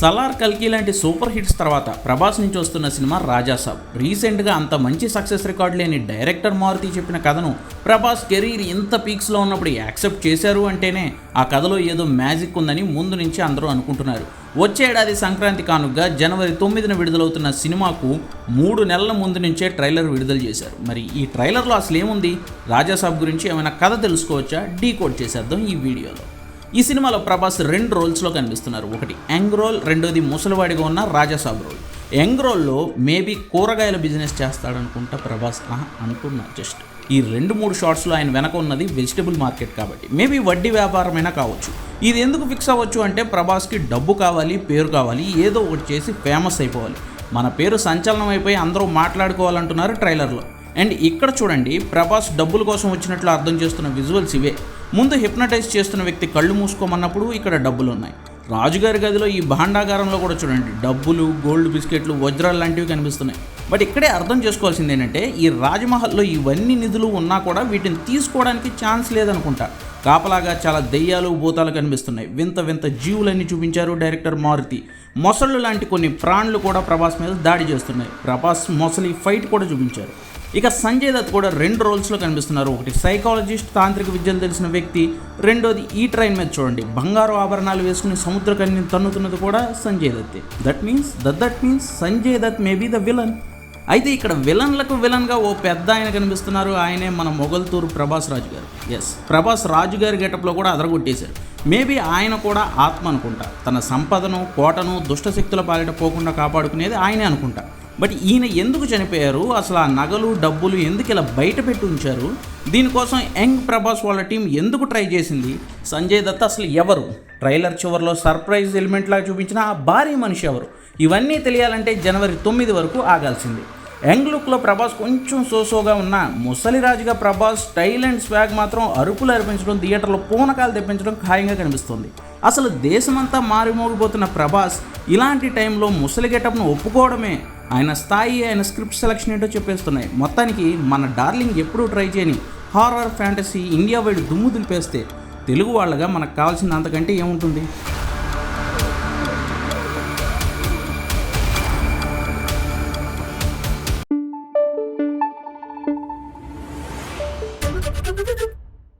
సలార్ కల్కి లాంటి super hits తర్వాత ప్రభాస్ నుంచి వస్తున్న సినిమా రాజాసాబ్ రీసెంట్గా అంత మంచి సక్సెస్ రికార్డ్ లేని డైరెక్టర్ మారుతి చెప్పిన కథను ప్రభాస్ కెరీర్ ఇంత పీక్స్లో ఉన్నప్పుడు యాక్సెప్ట్ చేశారు అంటేనే ఆ కథలో ఏదో మ్యాజిక్ ఉందని ముందు నుంచి అందరూ అనుకుంటున్నారు. వచ్చే ఏడాది సంక్రాంతి కానుగ్గా జనవరి తొమ్మిదిన విడుదలవుతున్న సినిమాకు మూడు నెలల ముందు నుంచే ట్రైలర్ విడుదల చేశారు. మరి ఈ ట్రైలర్లో అసలు ఏముంది రాజాసాబ్ గురించి ఏమైనా కథ తెలుసుకోవచ్చా? డీకోడ్ చేసేద్దాం ఈ వీడియోలో. ఈ సినిమాలో ప్రభాస్ రెండు రోల్స్లో కనిపిస్తున్నారు. ఒకటి యంగ్ రోల్ రెండోది ముసలివాడిగా ఉన్న రాజాసాబ్ రోల్. యంగ్ రోల్లో మేబీ కూరగాయల బిజినెస్ చేస్తాడనుకుంటా ప్రభాస్ అనుకున్నా జస్ట్. ఈ రెండు మూడు షార్ట్స్లో ఆయన వెనక ఉన్నది వెజిటబుల్ మార్కెట్ కాబట్టి. మేబీ వడ్డీ వ్యాపారమైనా కావచ్చు. ఇది ఎందుకు ఫిక్స్ అవ్వచ్చు అంటే ప్రభాస్కి డబ్బు కావాలి పేరు కావాలి ఏదో ఒకటి చేసి ఫేమస్ అయిపోవాలి. మన పేరు సంచలనం అయిపోయి అందరూ మాట్లాడుకోవాలంటున్నారు ట్రైలర్లో. అండ్ ఇక్కడ చూడండి ప్రభాస్ డబ్బుల కోసం వచ్చినట్లు అర్థం చేస్తున్న విజువల్స్ ఇవే. ముందు హిప్నటైజ్ చేస్తున్న వ్యక్తి కళ్ళు మూసుకోమన్నప్పుడు ఇక్కడ డబ్బులు ఉన్నాయి రాజుగారి గదిలో ఈ భాండాగారంలో కూడా చూడండి డబ్బులు గోల్డ్ బిస్కెట్లు వజ్రాలు లాంటివి కనిపిస్తున్నాయి. బట్ ఇక్కడే అర్థం చేసుకోవాల్సింది ఏంటంటే ఈ రాజమహల్లో ఇవన్నీ నిధులు ఉన్నా కూడా వీటిని తీసుకోవడానికి ఛాన్స్ లేదనుకుంటా. కాపలాగా చాలా దెయ్యాలు భూతాలు కనిపిస్తున్నాయి. వింత వింత జీవులన్నీ చూపించారు డైరెక్టర్ మారుతి. మొసళ్ళు లాంటి కొన్ని ప్రాణులు కూడా ప్రభాస్ మీద దాడి చేస్తున్నాయి. ప్రభాస్ మొసలి ఫైట్ కూడా చూపించారు. ఇక సంజయ్ దత్ కూడా రెండు రోల్స్లో కనిపిస్తున్నారు. ఒకటి సైకాలజిస్ట్ తాంత్రిక విద్యలు తెలిసిన వ్యక్తి రెండోది ఈ ట్రైన్ మీద చూడండి. బంగారు ఆభరణాలు వేసుకుని సముద్ర కన్యను తన్నుతున్నది కూడా Sanjay దత్తే that means that that means Sanjay Dutt maybe the villain అయితే ఇక్కడ విలన్లకు విలన్గా ఓ పెద్ద ఆయన కనిపిస్తున్నారు. ఆయనే మన మొగల్తూరు ప్రభాస్ రాజు గారు. ఎస్ ప్రభాస్ రాజు గారి గెటప్లో కూడా అదరగొట్టేశారు. మేబీ ఆయన కూడా ఆత్మ అనుకుంటా. తన సంపదను కోటను దుష్టశక్తుల పాలిట పోకుండా కాపాడుకునేది ఆయనే అనుకుంటా. బట్ ఈయన ఎందుకు చనిపోయారు? అసలు ఆ నగలు డబ్బులు ఎందుకు ఇలా బయట పెట్టి ఉంచారు? దీనికోసం యంగ్ ప్రభాస్ వాళ్ళ టీం ఎందుకు ట్రై చేసింది? సంజయ్ దత్ అసలు ఎవరు? ట్రైలర్ చివరిలో సర్ప్రైజ్ ఎలిమెంట్ లాగా చూపించిన ఆ భారీ మనిషి ఎవరు? ఇవన్నీ తెలియాలంటే జనవరి తొమ్మిది వరకు ఆగాల్సింది. యంగ్ లుక్లో ప్రభాస్ కొంచెం సోసోగా ఉన్న ముసలిరాజుగా ప్రభాస్ స్టైల్ అండ్ స్వాగ్ మాత్రం అరుపులు అర్పించడం థియేటర్లో పూనకాలు తెప్పించడం ఖాయంగా కనిపిస్తుంది. అసలు దేశమంతా మారిమోగిపోతున్న ప్రభాస్ ఇలాంటి టైంలో ముసలి గెటప్ను ఒప్పుకోవడమే ఆయన స్థాయి ఆయన స్క్రిప్ట్ సెలక్షన్ ఏంటో చెప్పేస్తున్నాయి మొత్తానికి మన డార్లింగ్ ఎప్పుడూ ట్రై చేయని హారర్ ఫ్యాంటసీ ఇండియా వైడ్ దుమ్ము దులిపేస్తే తెలుగు వాళ్ళగా మనకు కావాల్సిన అంతకంటే ఏముంటుంది